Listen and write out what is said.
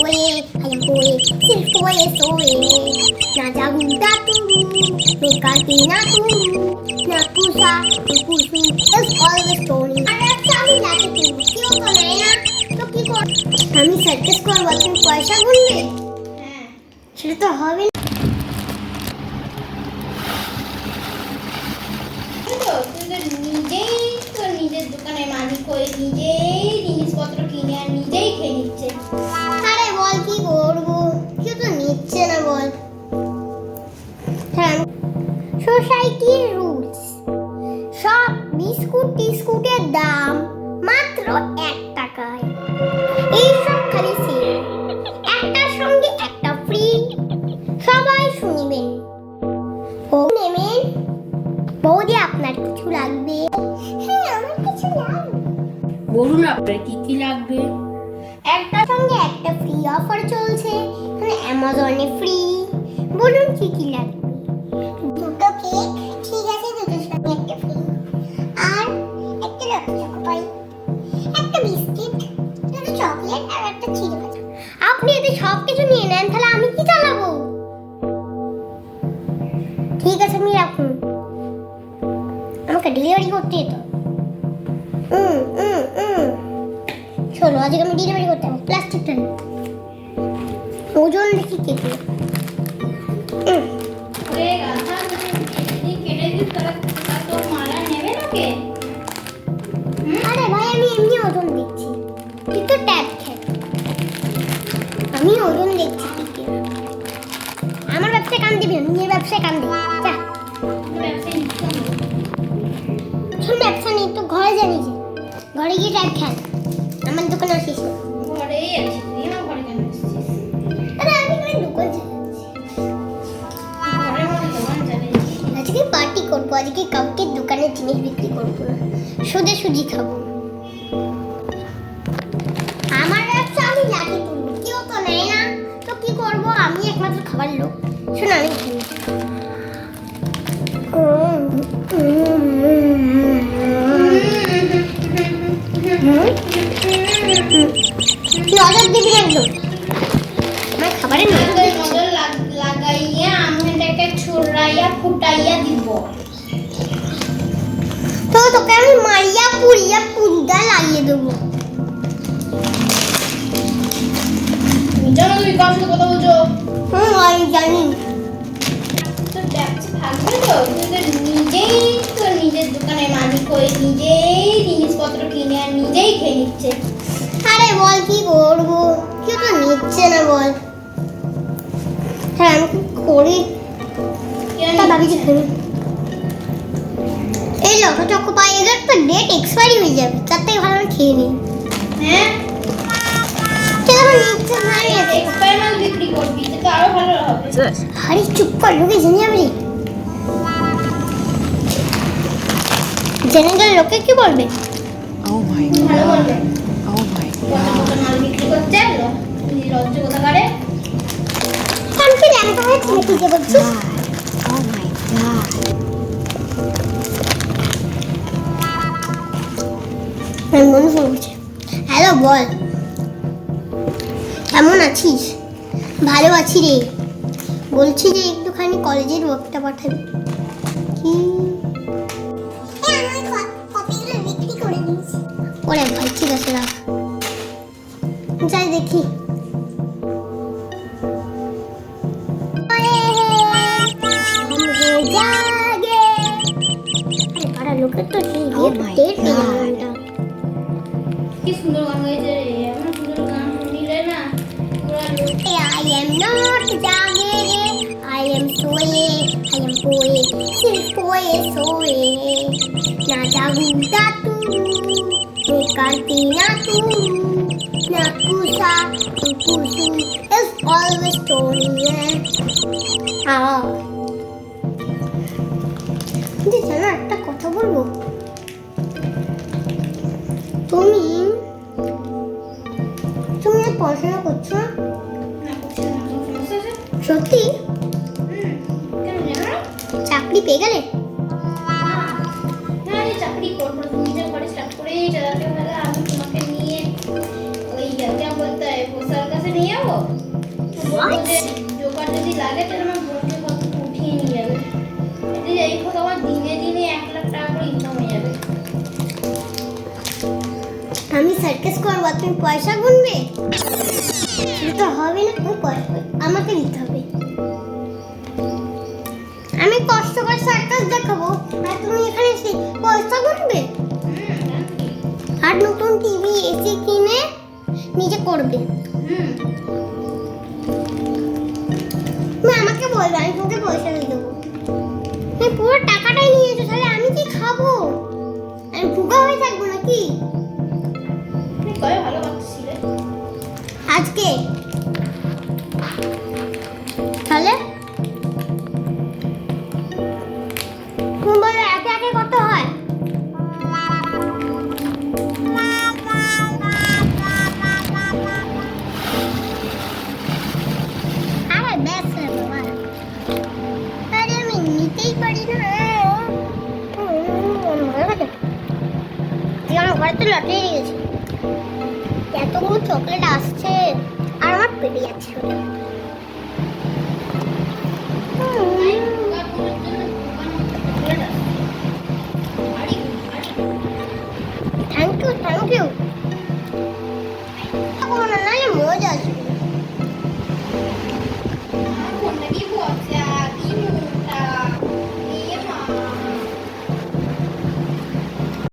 soye, I am boye, sil soye soye. Na jagu daturu, me kanti na turu, na pusa, na pusu is always Tony. আর একটা আমি লাঠি তুলবো, কেউ তো নেয় না, তো কি কর? আমি সার্কাস করব তুমি পয়সা গুনবে হ্যাঁ সেটা তো হবে না এই তো তুই তো নিজেই তো নিজের দোকানের মালিক হয়ে নিজেই জিনিসপত্র কিনে আর নিজেই খেয়ে নিচ্ছে এই সব খালি সেল একটার সঙ্গে একটা ফ্রি সবাই শুনবেন ও নেবেন বৌদি আপনার কিছু লাগবে? হ্যাঁ আমার কিছু লাগবে। বলুন আপনার কি কি লাগবে? একটার সঙ্গে একটা ফ্রি অফার চলছে। মানে অ্যামাজনে ফ্রি বলুন কি কি লাগবে? করতে তো। হুম হুম হুম চলো আজকে আমি ডেলিভারি করতে হবে প্লাস্টিকটা নিই। ওজন দেখি কেটে আরে ভাই আমি এমনি ওজন দেখছি। তুই তো আমি ওজন দেখছি। আমার ব্যবসায় কান দিবি না, নিজের ব্যবসায় কান দিবি। যা। ঘরে গিয়ে ট্যাব খেল আমার দোকানে আসিস। ঘরেই তুই আমার ঘরে কেন আরে আমি দোকান দোকান আজকে পার্টি করব আজকে কাউকে দোকানের জিনিস বিক্রি করব না। সুদে সুজি খাব। আমার ব্যবসা আমি তুলবো কেউ তো নেয় না। তো কি করব? আমি একমাত্র খাবার লোক। শোনো আমি তোকে আমি মারিয়া পুড়িয়া পুরিদা লাগিয়ে দেবো। জানো তুমি কার সাথে কথা বলছো? হুম আমি জানি। তোর ব্যবসা থাকবে তো। তুই তো নিজেই তো নিজের দোকানের মালিক হয়ে নিজেই জিনিসপত্র কিনে আর নিজেই খেয়ে নিচ্ছে। আরে বল কি করব? কেউ তো নিচ্ছে না বল। হ্যাঁ আমি করি? ভাবি। এই লটো চকো পাই এদের তো ডেট এক্সপায়ারি হয়ে যাবে। তার থেকে ভালো খেয়ে নিই। হ্যাঁ? আরও ভালো হবে। আরে চুপ কর লোকে জেনে যাবে রে। জেনে গেলে লোকে কি বলবে? Oh. বলবে। Oh কত god. মাল বিক্রি করছে? ল- তুই লজ্জা কোথা করে? আমি কি ল্যাংটা হয়ে ছেলে তুই যে বলছিস. Oh my হ্যালো বল। কেমন আছিস? ভালো আছি রে। বলছি যে একটুখানি কলেজের ওয়ার্কটা পাঠাবি। কি? ওরে ভাই ঠিক আছে রাখ। যাই দেখি। লোকের তো সেই ডেট পেয়ে সুন্দর গান গাইছে রে এমন সুন্দর গান শুনিলে না পুরা লোক I am not jagere, I am soye, I am poe, sil poe soye. Na jagu datu, me kanti na tu, na kusa, tu kusu is always Tony. Ah. সত্যি? হুম কেন জানো না চাকরি পেয়ে গেলে? হ্যাঁ এই চাকরি করব নিজের ঘরে স্টার্ট করে চালাতে হলে আমি তোমাকে নিয়ে ওই যাকে বলতে হয় পোষার কাছে নিয়ে যাব। লাগে তাহলে আমার বোনকে কত উঠিয়ে নিয়ে যাবে। এতে এই হোক আমার দিনে দিনে এক লাখ টাকা করে ইনকাম হয়ে যাবে। আমি সার্কাস করব তুমি পয়সা গুনবে? সেটা হবে না তুমি পয়সা আমাকে দিতে হবে। আমি কষ্ট করে সার্কাস দেখাবো। আর তুমি এখানে এসে পয়সা গুনবে? আর নতুন টিভি এসি কিনে নিজে করবে? আমাকে বলবে, আমি তোমাকে পয়সা দিয়ে দেবো। পুরো টাকাটাই নিয়েছো তাহলে আমি কি খাব? আমি ভুগা হয়ে থাকব নাকি? ভালো আজকে। তাহলে? তুমি বলো একে কত হয়। ঘরে তো লটারি নিয়েছি এতগুলো চকলেট আসছে